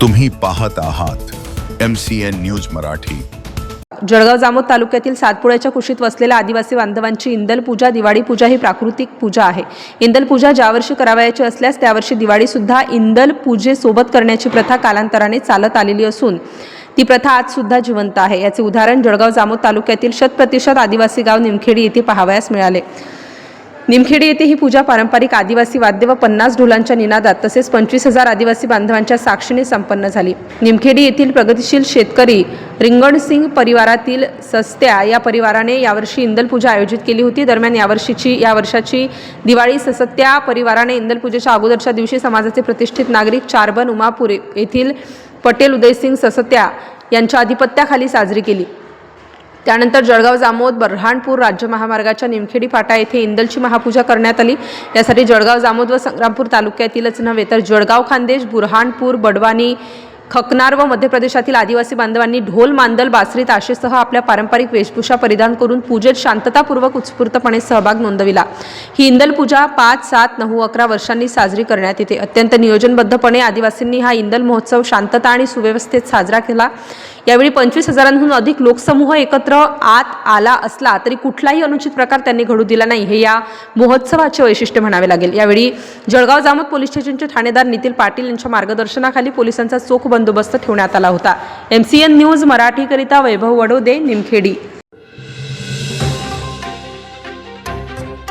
तुम्ही पाहत आहात M C N news Marathi. Jalgaon Jamod तालुक्यातील सातपुड्याच्या कुशीत वसलेल्या आदिवासी बांधवांची इंदल पूजा दिवाळी पूजा ही प्राकृतिक पूजा आहे. इंदल पूजा ज्यावर्षी करावयाची असल्यास त्यावर्षी दिवाळी सुद्धा इंदल पूजेसोबत करण्याची प्रथा कालांतराने चालत आलेली असून ती प्रथा आज सुद्धा जिवंत आहे. याचे उदाहरण जळगाव जामोद तालुक्यातील शतप्रतिशत आदिवासी गाव निमखेडी येथे पाहावयास मिळाले. निमखेडी येथे ही पूजा पारंपरिक आदिवासी वाद्य व पन्नास ढोलांच्या निनादात तसेच पंचवीस हजार आदिवासी बांधवांच्या साक्षीने संपन्न झाली. निमखेडी येथील प्रगतिशील शेतकरी रिंगणसिंग परिवारातील सस्त्या या परिवाराने यावर्षी इंदल पूजा आयोजित केली होती. दरम्यान यावर्षीची या वर्षाची दिवाळी ससत्या परिवाराने इंदल पूजेच्या अगोदरच्या दिवशी समाजाचे प्रतिष्ठित नागरिक चारबन उमापूर येथील पटेल उदयसिंग ससत्या यांच्या अधिपत्याखाली साजरी केली. त्यानंतर जळगाव जामोद बऱ्हाणपूर राज्य महामार्गाच्या निमखेडी फाटा येथे इंदलची महापूजा करण्यात आली. यासाठी जळगाव जामोद व संग्रामपूर तालुक्यातीलच नव्हे तर जळगाव खानदेश बुरहाणपूर बडवानी खकनार व मध्य प्रदेशातील आदिवासी बांधवांनी ढोल मांदल बासरी ताशेसह आपल्या पारंपरिक वेशभूषा परिधान करून पूजेत शांततापूर्वक उत्स्फूर्तपणे सहभाग नोंदविला. ही इंदल पूजा पाच सात नऊ अकरा वर्षांनी साजरी करण्यात येते. अत्यंत नियोजनबद्धपणे आदिवासींनी हा इंदल महोत्सव शांतता आणि सुव्यवस्थेत साजरा केला. यावेळी पंचवीस हजारांहून अधिक लोकसमूह एकत्र आत आला असला तरी कुठलाही अनुचित प्रकार त्यांनी घडू दिला नाही. हे या महोत्सवाचे वैशिष्ट्य म्हणावे लागेल. यावेळी जळगाव जामोद पोलीस स्टेशनचे ठाणेदार नितीन पाटील यांच्या मार्गदर्शनाखाली पोलिसांचा चोख बंदोबस्त ठेवण्यात आला होता. एम सी एन न्यूज मराठीकरिता वैभव वडोदे निमखेडी